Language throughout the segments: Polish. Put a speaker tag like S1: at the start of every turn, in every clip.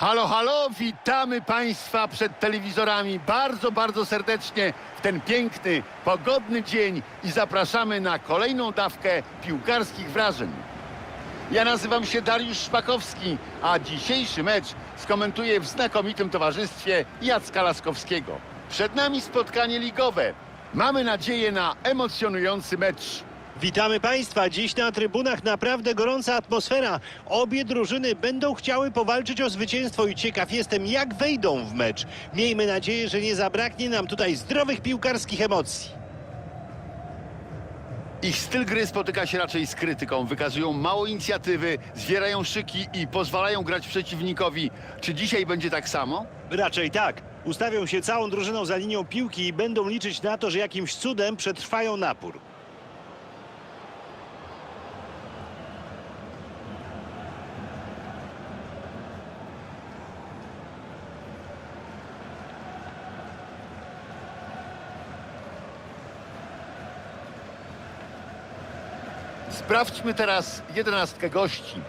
S1: Halo, halo, witamy Państwa przed telewizorami bardzo, bardzo serdecznie w ten piękny, pogodny dzień i zapraszamy na kolejną dawkę piłkarskich wrażeń. Ja nazywam się Dariusz Szpakowski, a dzisiejszy mecz skomentuję w znakomitym towarzystwie Jacka Laskowskiego. Przed nami spotkanie ligowe. Mamy nadzieję na emocjonujący mecz.
S2: Witamy Państwa. Dziś na trybunach naprawdę gorąca atmosfera. Obie drużyny będą chciały powalczyć o zwycięstwo i ciekaw jestem, jak wejdą w mecz. Miejmy nadzieję, że nie zabraknie nam tutaj zdrowych piłkarskich emocji.
S1: Ich styl gry spotyka się raczej z krytyką. Wykazują mało inicjatywy, zwierają szyki i pozwalają grać przeciwnikowi. Czy dzisiaj będzie tak samo?
S2: Raczej tak. Ustawią się całą drużyną za linią piłki i będą liczyć na to, że jakimś cudem przetrwają napór.
S1: Sprawdźmy teraz jedenastkę gości.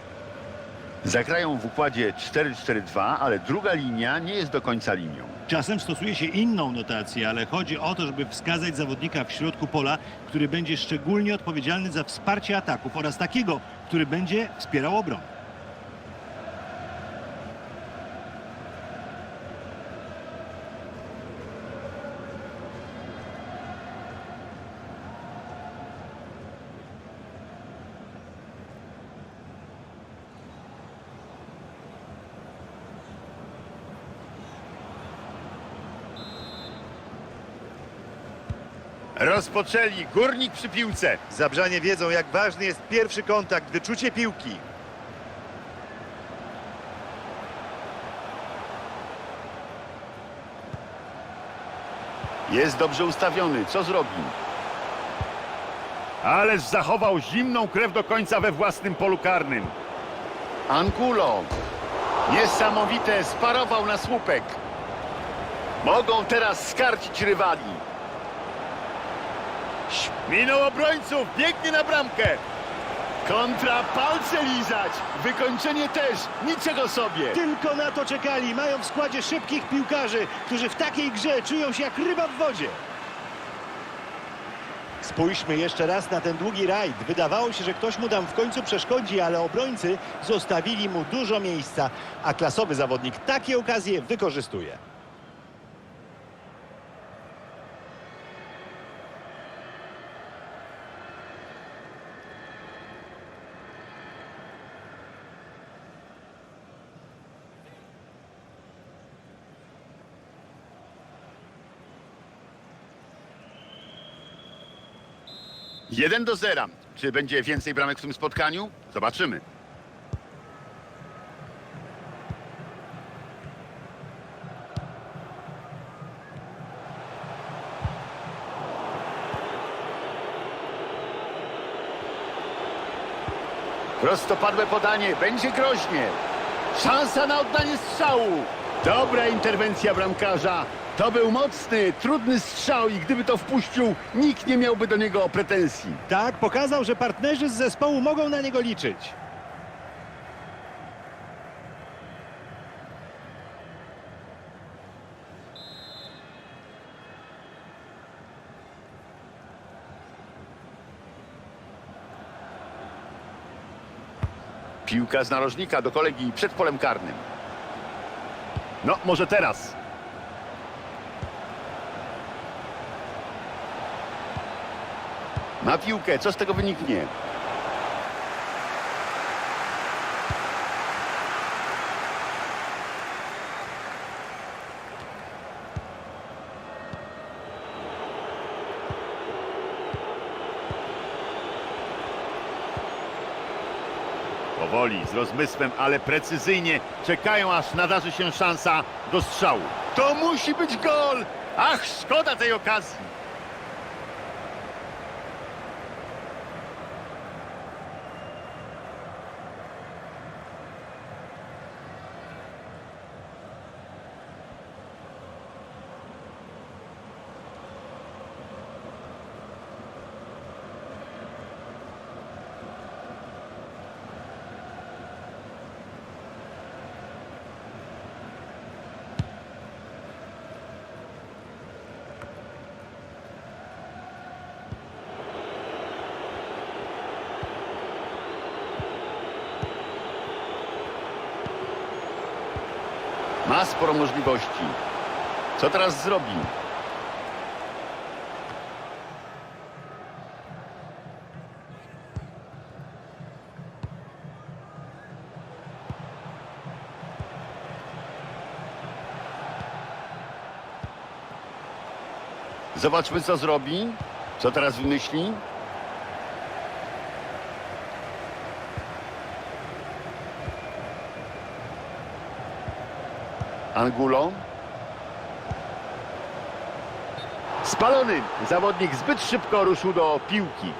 S1: Zagrają w układzie 4-4-2, ale druga linia nie jest do końca linią.
S2: Czasem stosuje się inną notację, ale chodzi o to, żeby wskazać zawodnika w środku pola, który będzie szczególnie odpowiedzialny za wsparcie ataków oraz takiego, który będzie wspierał obronę.
S1: Rozpoczęli górnik przy piłce.
S3: Zabrzanie wiedzą, jak ważny jest pierwszy kontakt, wyczucie piłki.
S1: Jest dobrze ustawiony. Co zrobi? Ależ zachował zimną krew do końca we własnym polu karnym. Angulo. Niesamowite, sparował na słupek. Mogą teraz skarcić rywali. Minął obrońców, biegnie na bramkę. Kontra, palce lizać. Wykończenie też, niczego sobie.
S2: Tylko na to czekali. Mają w składzie szybkich piłkarzy, którzy w takiej grze czują się jak ryba w wodzie. Spójrzmy jeszcze raz na ten długi rajd. Wydawało się, że ktoś mu tam w końcu przeszkodzi, ale obrońcy zostawili mu dużo miejsca, a klasowy zawodnik takie okazje wykorzystuje.
S1: Jeden do zera. Czy będzie więcej bramek w tym spotkaniu? Zobaczymy. Prostopadłe podanie, będzie groźnie. Szansa na oddanie strzału. Dobra interwencja bramkarza. To był mocny, trudny strzał i gdyby to wpuścił, nikt nie miałby do niego pretensji.
S2: Tak, pokazał, że partnerzy z zespołu mogą na niego liczyć.
S1: Piłka z narożnika do kolegi przed polem karnym. No, może teraz. Ma piłkę, co z tego wyniknie? Powoli, z rozmysłem, ale precyzyjnie czekają, aż nadarzy się szansa do strzału. To musi być gol! Ach, szkoda tej okazji. Sporo możliwości. Co teraz zrobi? Zobaczmy, co zrobi. Co teraz wymyśli? Angulo. Spalony. Zawodnik zbyt szybko ruszył do piłki.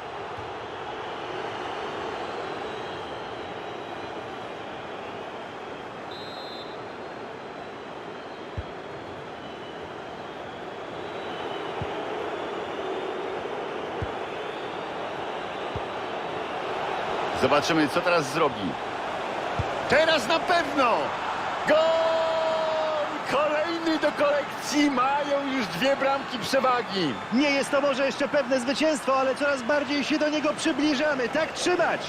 S1: Zobaczymy, co teraz zrobi. Teraz na pewno! Gol! Kolejny do kolekcji. Mają już dwie bramki przewagi.
S2: Nie jest to może jeszcze pewne zwycięstwo, ale coraz bardziej się do niego przybliżamy. Tak trzymać!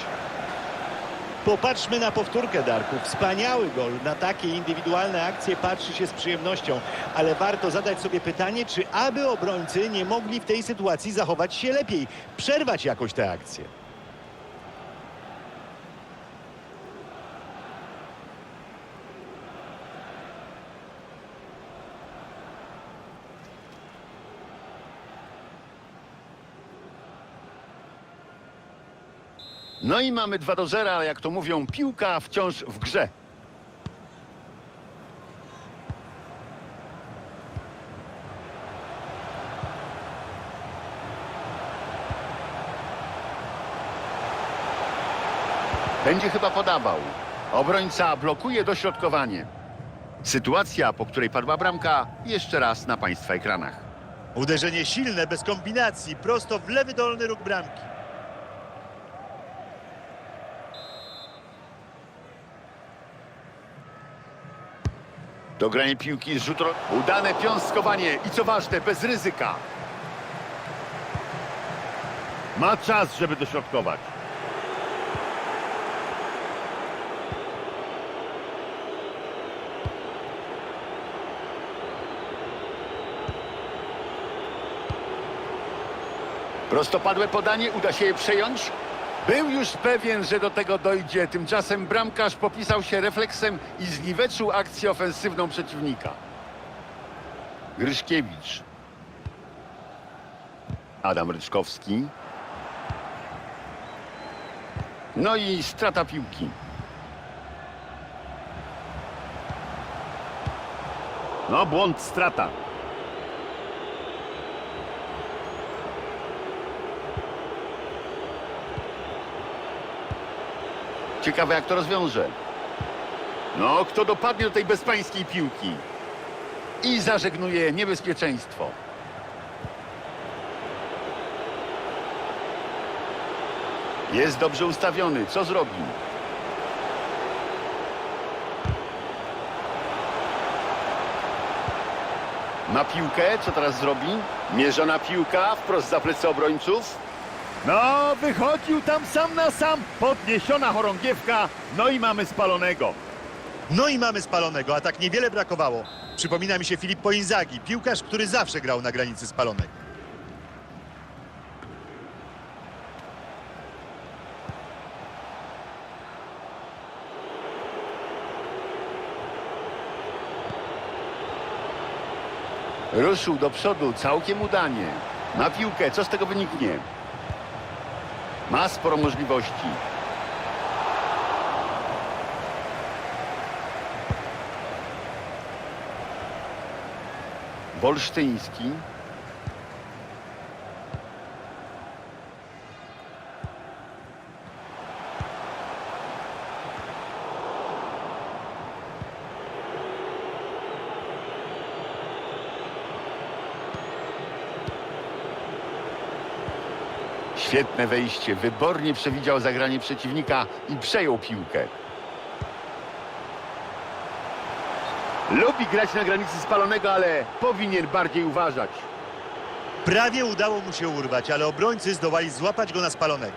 S2: Popatrzmy na powtórkę, Darku. Wspaniały gol. Na takie indywidualne akcje patrzy się z przyjemnością. Ale warto zadać sobie pytanie, czy aby obrońcy nie mogli w tej sytuacji zachować się lepiej, przerwać jakoś tę akcję.
S1: No i mamy 2 do 0, ale jak to mówią, piłka wciąż w grze. Będzie chyba podawał. Obrońca blokuje dośrodkowanie. Sytuacja, po której padła bramka, jeszcze raz na Państwa ekranach.
S3: Uderzenie silne, bez kombinacji, prosto w lewy dolny róg bramki.
S1: Dogranie piłki z rzutu. Udane piąstkowanie i co ważne, bez ryzyka. Ma czas, żeby dośrodkować. Prostopadłe podanie, uda się je przejąć. Był już pewien, że do tego dojdzie. Tymczasem bramkarz popisał się refleksem i zniweczył akcję ofensywną przeciwnika. Gryszkiewicz. Adam Ryczkowski. No i strata piłki. No, błąd, strata. Ciekawe, jak to rozwiąże. No, kto dopadnie do tej bezpańskiej piłki? I zażegnuje niebezpieczeństwo. Jest dobrze ustawiony. Co zrobi? Ma piłkę. Co teraz zrobi? Mierzona piłka wprost za plecy obrońców.
S4: No, wychodził tam sam na sam, podniesiona chorągiewka, no i mamy spalonego.
S3: No i mamy spalonego, a tak niewiele brakowało. Przypomina mi się Filippo Inzaghi, piłkarz, który zawsze grał na granicy spalonego.
S1: Ruszył do przodu całkiem udanie. Ma piłkę. Co z tego wyniknie? Ma sporo możliwości. Wolsztyński. Świetne wejście. Wybornie przewidział zagranie przeciwnika i przejął piłkę. Lubi grać na granicy spalonego, ale powinien bardziej uważać.
S3: Prawie udało mu się urwać, ale obrońcy zdołali złapać go na spalonego.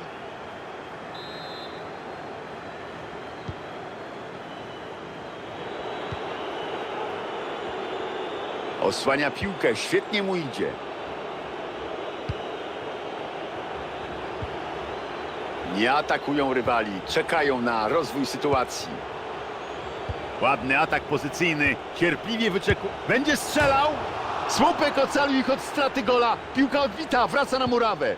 S1: Osłania piłkę, świetnie mu idzie. Nie atakują rywali, czekają na rozwój sytuacji.
S4: Ładny atak pozycyjny, cierpliwie wyczeku... Będzie strzelał!
S1: Słupek ocalił ich od straty gola. Piłka odbita, wraca na murawę.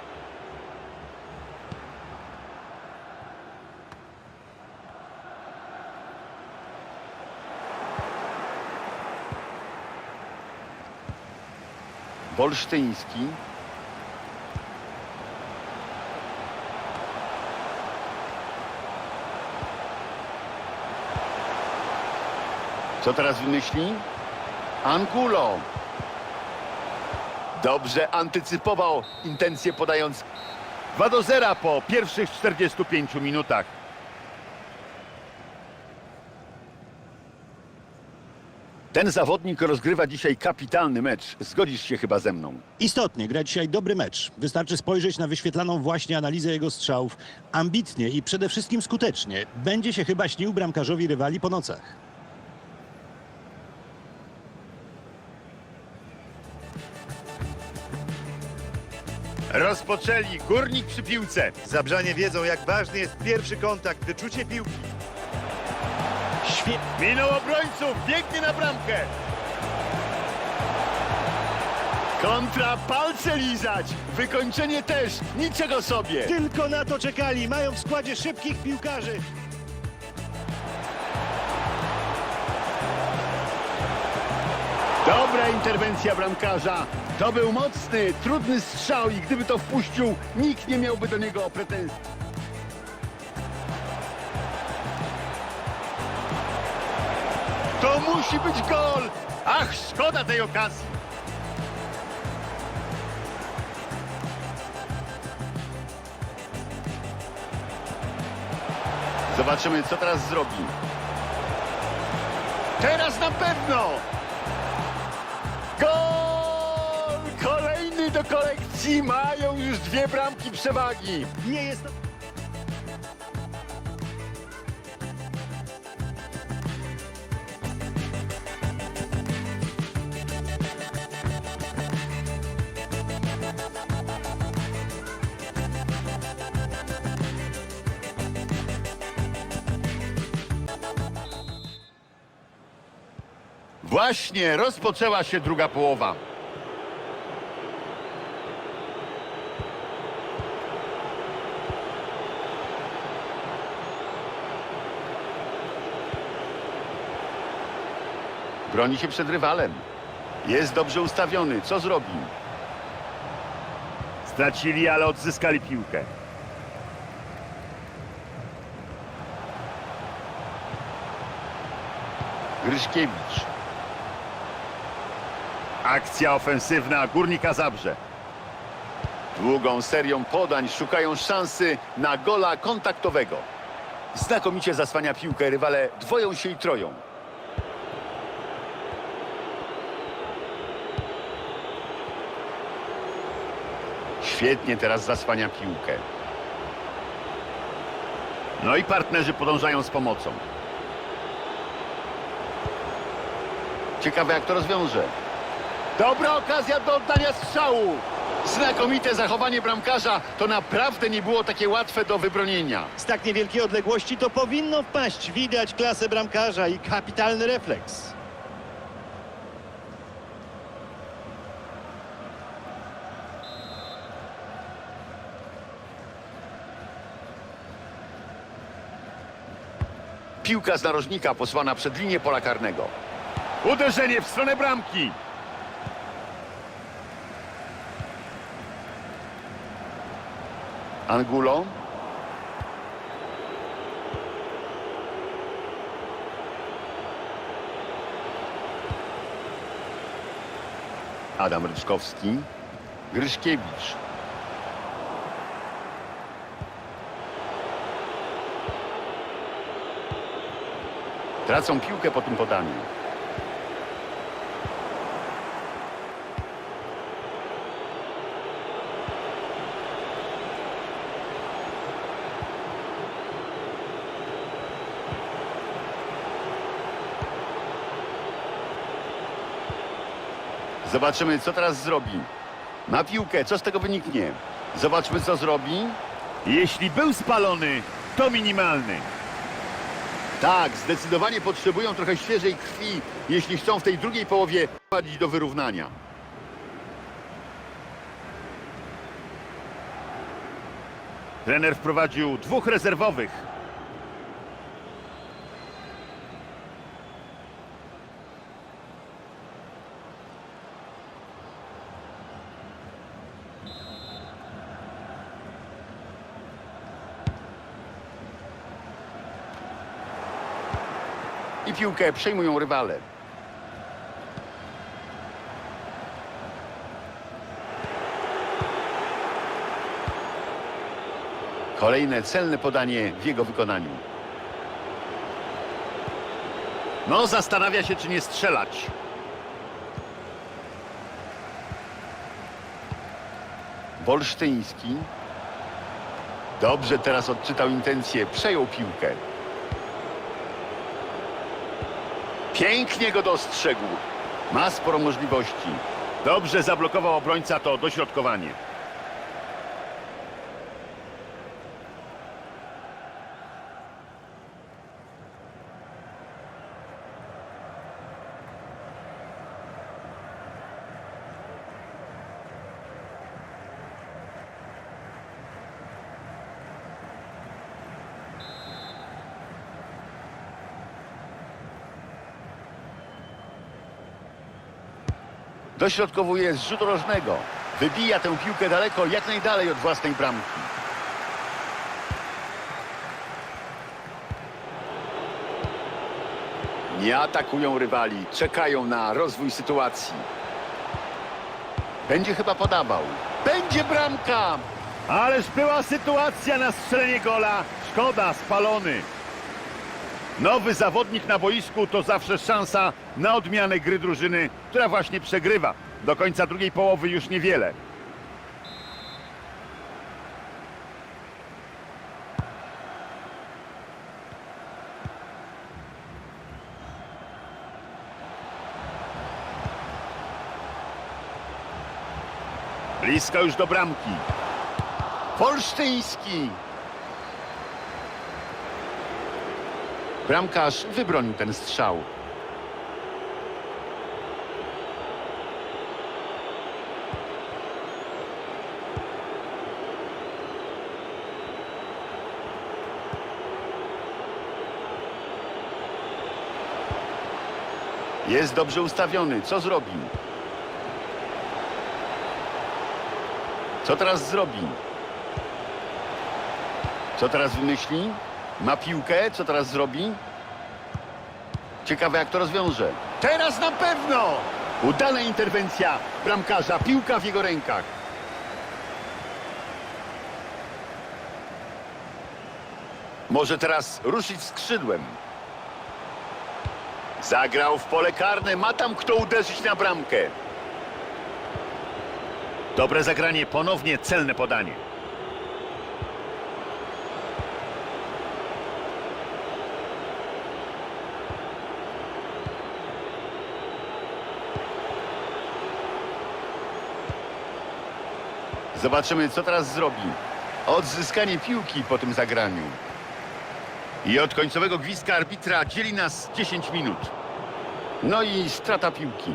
S1: Wolsztyński. Co teraz wymyśli? Angulo. Dobrze antycypował intencje podając.
S4: 2 do 0 po pierwszych 45 minutach.
S1: Ten zawodnik rozgrywa dzisiaj kapitalny mecz. Zgodzisz się chyba ze mną.
S2: Istotnie, gra dzisiaj dobry mecz. Wystarczy spojrzeć na wyświetlaną właśnie analizę jego strzałów. Ambitnie i przede wszystkim skutecznie. Będzie się chyba śnił bramkarzowi rywali po nocach.
S4: Rozpoczęli, górnik przy piłce.
S3: Zabrzanie wiedzą, jak ważny jest pierwszy kontakt, wyczucie piłki.
S2: Świetnie.
S4: Minął obrońców, biegnie na bramkę.
S1: Kontra palce lizać. Wykończenie też. Niczego sobie.
S2: Tylko na to czekali. Mają w składzie szybkich piłkarzy.
S1: Dobra interwencja bramkarza. To był mocny, trudny strzał i gdyby to wpuścił, nikt nie miałby do niego pretensji. To musi być gol.
S4: Ach, szkoda tej okazji.
S1: Zobaczymy, co teraz zrobi. Teraz na pewno! Gol! Kolejny do kolekcji. Mają już dwie bramki przewagi.
S2: Nie jest to...
S1: Właśnie rozpoczęła się druga połowa. Broni się przed rywalem. Jest dobrze ustawiony. Co zrobi?
S4: Stracili, ale odzyskali piłkę.
S1: Gryszkiewicz.
S4: Akcja ofensywna Górnika Zabrze.
S1: Długą serią podań szukają szansy na gola kontaktowego. Znakomicie zasłania piłkę, rywale dwoją się i troją. Świetnie teraz zasłania piłkę.
S4: No i partnerzy podążają z pomocą.
S1: Ciekawe jak to rozwiąże. Dobra okazja do oddania strzału. Znakomite zachowanie bramkarza. To naprawdę nie było takie łatwe do wybronienia.
S2: Z tak niewielkiej odległości to powinno wpaść. Widać klasę bramkarza i kapitalny refleks.
S1: Piłka z narożnika posłana przed linię pola karnego.
S4: Uderzenie w stronę bramki.
S1: Angulo. Adam Ryczkowski. Gryszkiewicz. Tracą piłkę po tym podaniu. Zobaczymy, co teraz zrobi. Ma piłkę, co z tego wyniknie? Zobaczmy, co zrobi.
S4: Jeśli był spalony, to minimalny.
S1: Tak, zdecydowanie potrzebują trochę świeżej krwi, jeśli chcą w tej drugiej połowie prowadzić do wyrównania.
S4: Trener wprowadził dwóch rezerwowych.
S1: Piłkę przejmują rywale. Kolejne celne podanie w jego wykonaniu.
S4: No, zastanawia się, czy nie strzelać.
S1: Wolsztyński. Dobrze teraz odczytał intencję, przejął piłkę. Pięknie go dostrzegł. Ma sporo możliwości.
S4: Dobrze zablokował obrońca to dośrodkowanie.
S1: Dośrodkowuje z rzutu rożnego. Wybija tę piłkę daleko, jak najdalej od własnej bramki. Nie atakują rywali, czekają na rozwój sytuacji. Będzie chyba podawał. Będzie bramka!
S4: Ależ była sytuacja na strzelenie gola. Szkoda, spalony. Nowy zawodnik na boisku to zawsze szansa na odmianę gry drużyny, która właśnie przegrywa. Do końca drugiej połowy już niewiele. Blisko już do bramki.
S1: Wolsztyński! Bramkarz wybronił ten strzał. Jest dobrze ustawiony. Co zrobi? Co teraz zrobi? Co teraz wymyśli? Ma piłkę, co teraz zrobi? Ciekawe jak to rozwiąże. Teraz na pewno! Udana interwencja bramkarza, piłka w jego rękach. Może teraz ruszyć skrzydłem. Zagrał w pole karne, ma tam kto uderzyć na bramkę.
S4: Dobre zagranie, ponownie celne podanie.
S1: Zobaczymy, co teraz zrobi. Odzyskanie piłki po tym zagraniu. I od końcowego gwizdka arbitra dzieli nas 10 minut. No i strata piłki.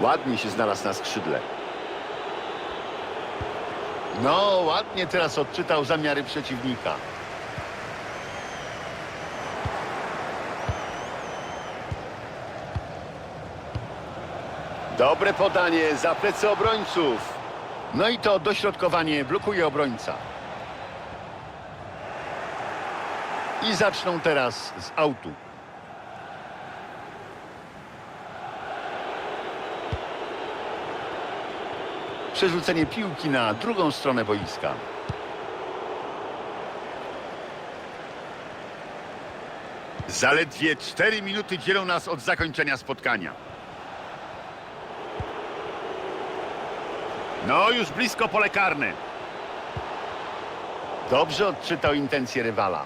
S1: Ładnie się znalazł na skrzydle. No, ładnie teraz odczytał zamiary przeciwnika. Dobre podanie za plecy obrońców. No i to dośrodkowanie blokuje obrońca. I zaczną teraz z autu. Przerzucenie piłki na drugą stronę boiska. Zaledwie 4 minuty dzielą nas od zakończenia spotkania.
S4: No, już blisko pole karne.
S1: Dobrze odczytał intencje rywala.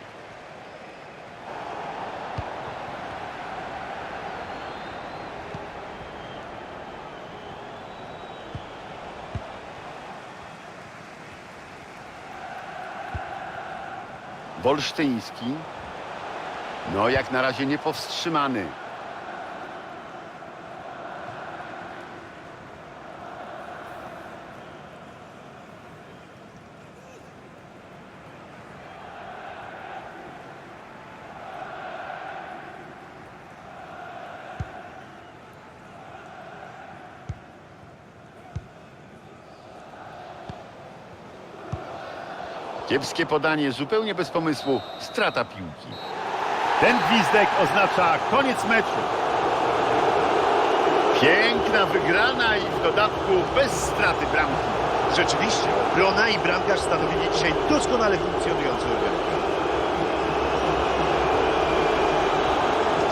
S1: Wolsztyński. No, jak na razie niepowstrzymany. Kiepskie podanie, zupełnie bez pomysłu. Strata piłki.
S4: Ten gwizdek oznacza koniec meczu.
S1: Piękna wygrana i w dodatku bez straty bramki.
S3: Rzeczywiście, obrona i bramkarz stanowili dzisiaj doskonale funkcjonujący organ.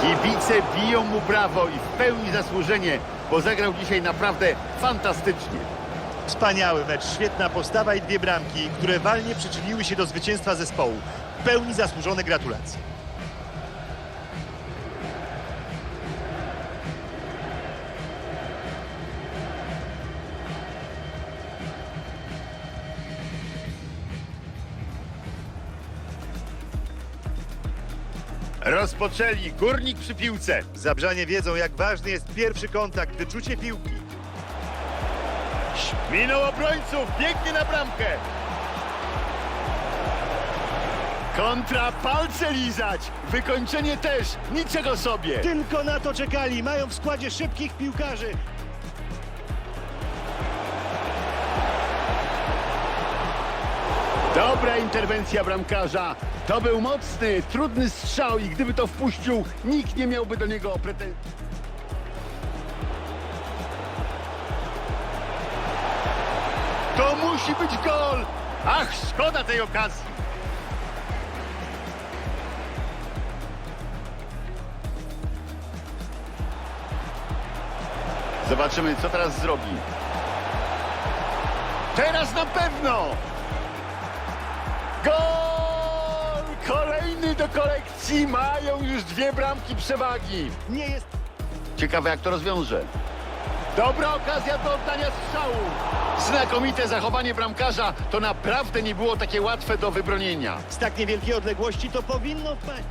S1: Kibice biją mu brawo i w pełni zasłużenie, bo zagrał dzisiaj naprawdę fantastycznie.
S3: Wspaniały mecz, świetna postawa i dwie bramki, które walnie przyczyniły się do zwycięstwa zespołu. W pełni zasłużone gratulacje.
S4: Rozpoczęli górnik przy piłce.
S3: Zabrzanie wiedzą, jak ważny jest pierwszy kontakt, wyczucie piłki.
S4: Minął obrońców, biegnie na bramkę.
S1: Kontra palce lizać, wykończenie też, niczego sobie.
S2: Tylko na to czekali. Mają w składzie szybkich piłkarzy.
S1: Dobra interwencja bramkarza. To był mocny, trudny strzał i gdyby to wpuścił, nikt nie miałby do niego pretensji. Musi być gol! Ach, szkoda tej okazji. Zobaczymy, co teraz zrobi. Teraz na pewno! Gol! Kolejny do kolekcji. Mają już dwie bramki przewagi.
S2: Nie jest
S1: Ciekawe, jak to rozwiąże. Dobra okazja do oddania strzału. Znakomite zachowanie bramkarza. To naprawdę nie było takie łatwe do wybronienia.
S2: z tak niewielkiej odległości, to powinno wpaść.